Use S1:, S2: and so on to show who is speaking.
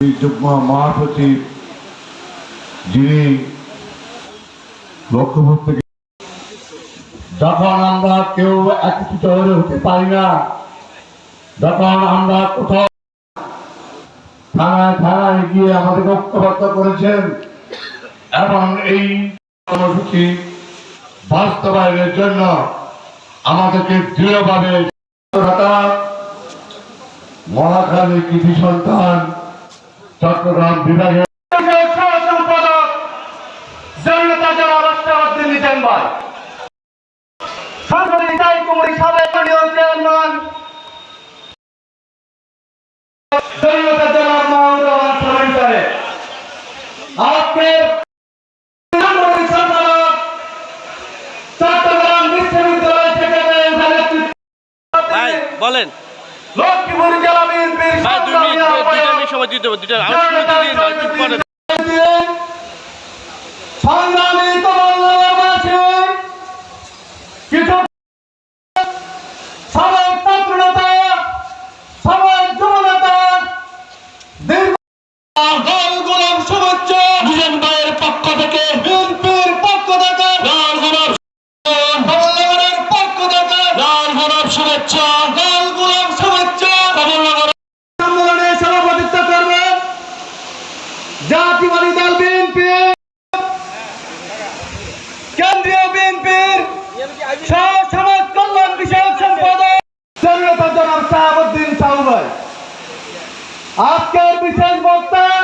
S1: যুগ্ম মহাসচিব যিনি লক্ষ্যভূত থেকে যখন আমরা কেউ একত্রিত হয়ে হতে পারি না, যখন আমরা কোথাও থানায় থানায় গিয়ে আমাদের ঐক্যবদ্ধ করেছেন, এবং এই কর্মসূচি বাস্তবায়নের জন্য আমাদেরকে দৃঢ়ভাবে মহাখালী কৃষি সন্তান চট্টগ্রাম বিভাগের
S2: সম্পাদক জনতা জনাব আশরাফুদ্দিন নিজাম ভাই। সংসদে কুমারী সাবেক চেয়ারম্যান। জনতা জনাব মাহমুদ রহমান সালাম সাহেব। আজকে সাংগঠনিক সম্পাদক চট্টগ্রাম বিশ্ববিদ্যালয় থেকে
S3: ভাই বলেন।
S2: লক্ষ্মীপুর জেলা বিএনপির
S3: সময় দিতে হবে দুইটা
S2: জাতীয়বাদী দল বিএনপি কেন্দ্রীয় বিএনপির সমাজ কল্যাণ বিষয়ক সম্পাদক জনতা জনাব শাহাবুদ্দিন সাহু আজকের বিশেষ বক্তব্য